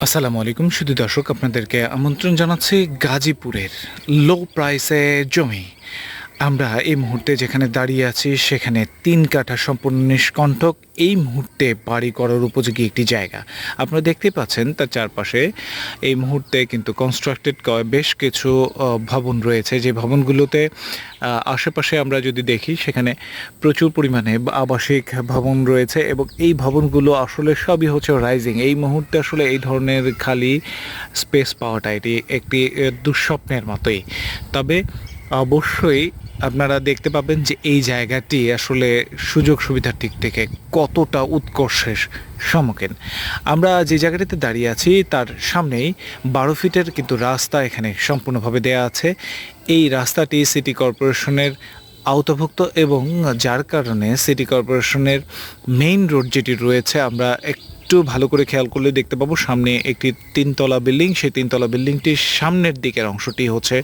আসসালামু আলাইকুম শুধু দর্শক আপনাদেরকে আমন্ত্রণ জানাচ্ছি গাজীপুরের। লো প্রাইসে জমি। আমরা এই মুহূর্তে যেখানে দাঁড়িয়ে আছি, সেখানে তিন কাঠা সম্পূর্ণ নিষ্কণ্ঠক। এই মুহূর্তে বাড়ি করার উপযোগী একটি জায়গা। আপনারা দেখতেই পাচ্ছেন, তার চারপাশে এই মুহূর্তে কিন্তু কনস্ট্রাক্টেড বেশ কিছু ভবন রয়েছে। যে ভবনগুলোতে আশেপাশে আমরা যদি দেখি, সেখানে প্রচুর পরিমাণে আবাসিক ভবন রয়েছে এবং এই ভবনগুলো আসলে সবই হচ্ছে রাইজিং এই মুহূর্তে আসলে এই ধরনের খালি স্পেস পাওয়াটা এটি একটি দুঃস্বপ্নের মতোই। তবে অবশ্যই আপনারা দেখতে পাবেন যে এই জায়গাটি আসলে সুযোগ সুবিধার দিক থেকে কতটা উৎকর্ষের সম্মুখীন। আমরা যে জায়গাটিতে দাঁড়িয়ে আছি, তার সামনেই বারো ফিটের কিন্তু রাস্তা এখানে সম্পূর্ণভাবে দেয়া আছে। এই রাস্তাটি সিটি কর্পোরেশনের আওতাভুক্ত এবং যার কারণে সিটি কর্পোরেশনের মেইন রোড যেটি রয়েছে, আমরা একটু ভালো করে খেয়াল করলে দেখতে পাবো সামনে একটি তিনতলা বিল্ডিং। সেই তিনতলা বিল্ডিংটির সামনের দিকের অংশটি হচ্ছে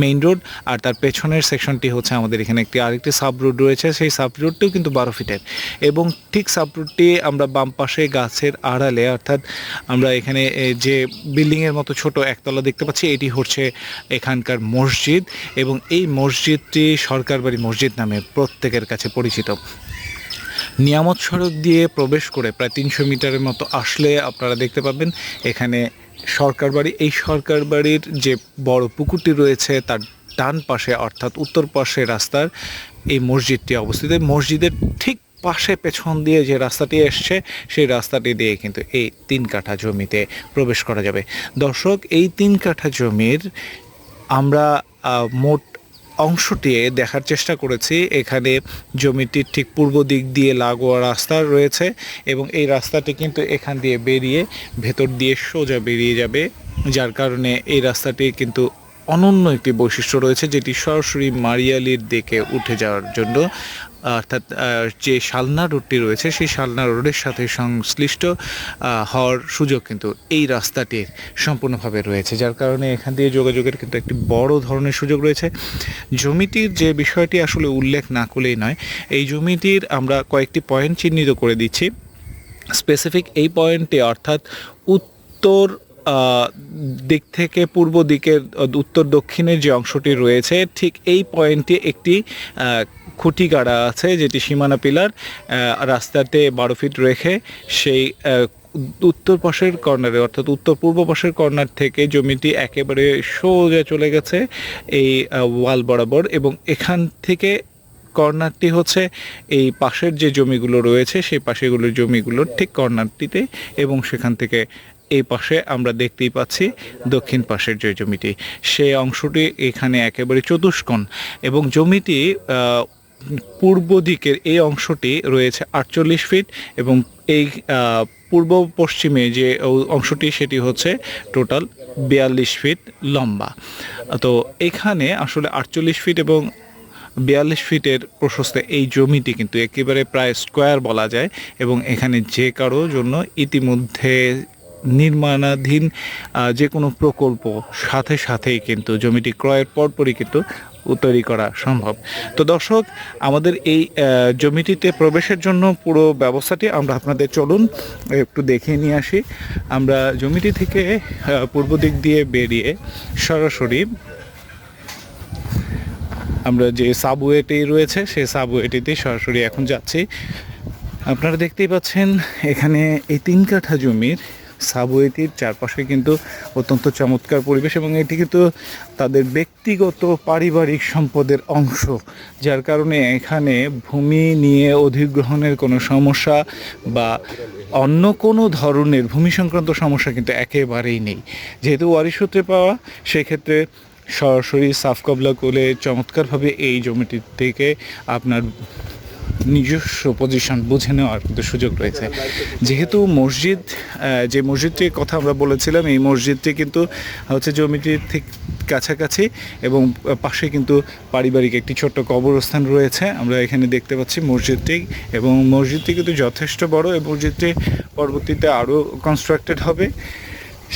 মেইন রোড আর তার পেছনের সেকশনটি হচ্ছে আমাদের এখানে একটি আরেকটি সাব রোড রয়েছে। সেই সাব রোডটিও কিন্তু বারো ফিটের এবং ঠিক সাব রোডটি আমরা বাম পাশে গাছের আড়ালে অর্থাৎ আমরা এখানে যে বিল্ডিংয়ের মতো ছোট একতলা দেখতে পাচ্ছি, এটি হচ্ছে এখানকার মসজিদ এবং এই মসজিদটি সরকার বাড়ি মসজিদ নামে প্রত্যেকের কাছে পরিচিত। নিয়ামত সড়ক দিয়ে প্রবেশ করে প্রায় তিনশো মিটারের মতো আসলে আপনারা দেখতে পাবেন, এখানে সরকার বাড়ি। এই সরকার বাড়ির যে বড় পুকুরটি রয়েছে, তার ডান পাশে, অর্থাৎ উত্তর পাশে রাস্তার এই মসজিদটি অবস্থিত। মসজিদের ঠিক পাশে পেছন দিয়ে যে রাস্তাটি এসছে, সেই রাস্তাটি দিয়ে কিন্তু এই তিন কাঠা জমিতে প্রবেশ করা যাবে। দর্শক, এই তিন কাঠা জমির আমরা মোট অংশটি দেখার চেষ্টা করেছি। এখানে জমিটির ঠিক পূর্ব দিক দিয়ে লাগোয়া রাস্তা রয়েছে এবং এই রাস্তাটি কিন্তু এখান দিয়ে বেরিয়ে ভেতর দিয়ে সোজা বেরিয়ে যাবে। যার কারণে এই রাস্তাটি কিন্তু অনন্য একটি বৈশিষ্ট্য রয়েছে, যেটি সরাসরি মারিয়ালির দিকে উঠে যাওয়ার জন্য, অর্থাৎ যে শালনা রোডটি রয়েছে, সেই শালনা রোডের সাথে সংশ্লিষ্ট হওয়ার সুযোগ কিন্তু এই রাস্তাটির সম্পূর্ণভাবে রয়েছে, যার কারণে এখান দিয়ে যোগাযোগের কিন্তু একটি বড় ধরনের সুযোগ রয়েছে। জমিটির যে বিষয়টি আসলে উল্লেখ না করলেই নয়, এই জমিটির আমরা কয়েকটি পয়েন্ট চিহ্নিত করে দিচ্ছি। স্পেসিফিক এই পয়েন্টে অর্থাৎ উত্তর দিক থেকে পূর্ব দিকের উত্তর দক্ষিণের যে অংশটি রয়েছে, ঠিক এই পয়েন্টে একটি খুঁটি গাড়া আছে, যেটি সীমানা পিলার রাস্তাতে বারো ফিট রেখে সেই উত্তর পাশের কর্নারে, অর্থাৎ উত্তর পূর্ব পাশের কর্নার থেকে জমিটি একেবারে সোজা চলে গেছে এই ওয়াল বরাবর এবং এখান থেকে কর্নারটি হচ্ছে এই পাশের যে জমিগুলো রয়েছে, সেই পাশেগুলোর জমিগুলোর ঠিক কর্নারটিতে এবং সেখান থেকে এই পাশে আমরা দেখতেই পাচ্ছি দক্ষিণ পাশের যে জমিটি, সেই অংশটি এখানে একেবারে চতুষ্কোণ এবং জমিটি পূর্ব দিকের এই অংশটি রয়েছে আটচল্লিশ ফিট এবং এই পূর্ব পশ্চিমে যে অংশটি সেটি হচ্ছে টোটাল বিয়াল্লিশ ফিট লম্বা। তো এখানে আসলে আটচল্লিশ ফিট এবং বিয়াল্লিশ ফিটের প্রশস্ত এই জমিটি কিন্তু একেবারে প্রায় স্কোয়ার বলা যায় এবং এখানে যে কারও জন্য ইতিমধ্যে নির্মাণাধীন যে কোনো প্রকল্প সাথে সাথেই কিন্তু জমিটি ক্রয়ের পরপরই কিন্তু তৈরি করা সম্ভব। তো দর্শক, আমাদের এই জমিটিতে প্রবেশের জন্য পুরো ব্যবস্থাটি আমরা আপনাদের চলুন একটু দেখে নিয়ে আসি। আমরা জমিটি থেকে পূর্ব দিক দিয়ে বেরিয়ে সরাসরি আমরা যে সাবওয়েটি রয়েছে, সেই সাবওয়েটিতে সরাসরি এখন যাচ্ছি। আপনারা দেখতেই পাচ্ছেন, এখানে এই তিন কাঠা জমির সাবওয়েটির চারপাশে কিন্তু অত্যন্ত চমৎকার পরিবেশ এবং এটি কিন্তু তাদের ব্যক্তিগত পারিবারিক সম্পদের অংশ, যার কারণে এখানে ভূমি নিয়ে অধিগ্রহণের কোনো সমস্যা বা অন্য কোনো ধরনের ভূমি সংক্রান্ত সমস্যা কিন্তু একেবারেই নেই। যেহেতু ওয়ারি সূত্রে পাওয়া, সেক্ষেত্রে সরাসরি সাফ কবলা করে চমৎকারভাবে এই জমিটির থেকে আপনার নিজস্ব পজিশন বুঝে নেওয়ার কিন্তু সুযোগ রয়েছে। যেহেতু মসজিদ যে মসজিদটির কথা আমরা বলেছিলাম, এই মসজিদটি কিন্তু হচ্ছে জমিটির ঠিক কাছাকাছি এবং পাশে কিন্তু পারিবারিক একটি ছোট্ট কবরস্থান রয়েছে। আমরা এখানে দেখতে পাচ্ছি মসজিদটি এবং মসজিদটি কিন্তু যথেষ্ট বড়। এই মসজিদটি পরবর্তীতে আরও কনস্ট্রাক্টেড হবে।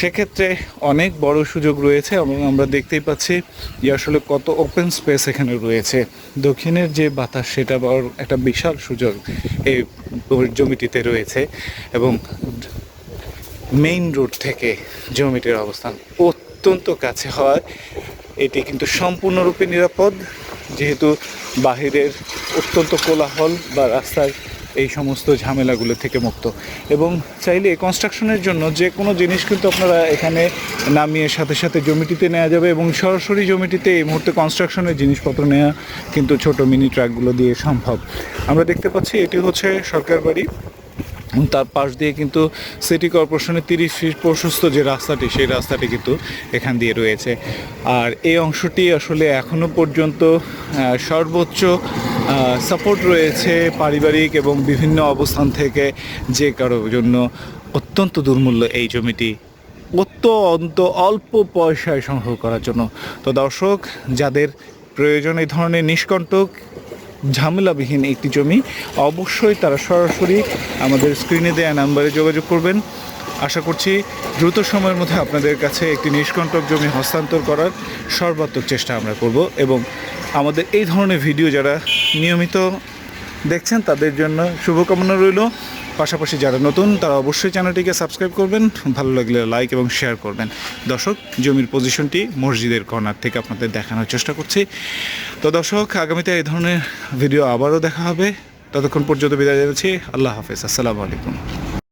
সেক্ষেত্রে অনেক বড় সুযোগ রয়েছে এবং আমরা দেখতেই পাচ্ছি যে আসলে কত ওপেন স্পেস এখানে রয়েছে। দক্ষিণের যে বাতাস, সেটা বড় একটা বিশাল সুযোগ এই জমিটিতে রয়েছে এবং মেইন রোড থেকে জমিটির অবস্থান অত্যন্ত কাছে হওয়ায় এটি কিন্তু সম্পূর্ণরূপে নিরাপদ। যেহেতু বাহিরের অত্যন্ত কোলাহল বা রাস্তার এই সমস্ত ঝামেলাগুলো থেকে মুক্ত। এবং চাইলে কনস্ট্রাকশনের জন্য যে কোনো জিনিস কিন্তু আপনারা এখানে নামিয়ে সাথে সাথে জমিটিতে নেওয়া যাবে এবং সরাসরি জমিটিতে এই মুহূর্তে কনস্ট্রাকশনের জিনিসপত্র নেওয়া কিন্তু ছোট মিনি ট্রাকগুলো দিয়ে সম্ভব। আমরা দেখতে পাচ্ছি এটি হচ্ছে সরকার বাড়ি। তার পাশ দিয়ে কিন্তু সিটি কর্পোরেশনের তিরিশ ফিট প্রশস্ত যে রাস্তাটি, সেই রাস্তাটি কিন্তু এখান দিয়ে রয়েছে। আর এই অংশটি আসলে এখনও পর্যন্ত সর্বোচ্চ সাপোর্ট রয়েছে পারিবারিক এবং বিভিন্ন অবস্থান থেকে যে কারোর জন্য অত্যন্ত দুর্মূল্য এই জমিটি অত্যন্ত অল্প পয়সায় সংগ্রহ করার জন্য। তো দর্শক, যাদের প্রয়োজন এই ধরনের নিষ্কণ্টক, ঝামেলাবিহীন একটি জমি, অবশ্যই তারা সরাসরি আমাদের স্ক্রিনে দেওয়া নাম্বারে যোগাযোগ করবেন। আশা করছি দ্রুত সময়ের মধ্যে আপনাদের কাছে একটি নিষ্কণ্টক জমি হস্তান্তর করার সর্বাত্মক চেষ্টা আমরা করব এবং আমাদের এই ধরনের ভিডিও যারা নিয়মিত দেখছেন, তাদের জন্য শুভকামনা রইল। পাশাপাশি যারা নতুন, তারা অবশ্যই চ্যানেলটিকে সাবস্ক্রাইব করবেন, ভালো লাগলে লাইক এবং শেয়ার করবেন। দর্শক, জমির পজিশনটি মসজিদের কর্নার থেকে আপনাদের দেখানোর চেষ্টা করছি। তো দর্শক, আগামীতে এই ধরনের ভিডিও আবারও দেখা হবে। ততক্ষণ পর্যন্ত বিদায় জানাচ্ছি। আল্লাহ হাফেজ। আসসালামু আলাইকুম।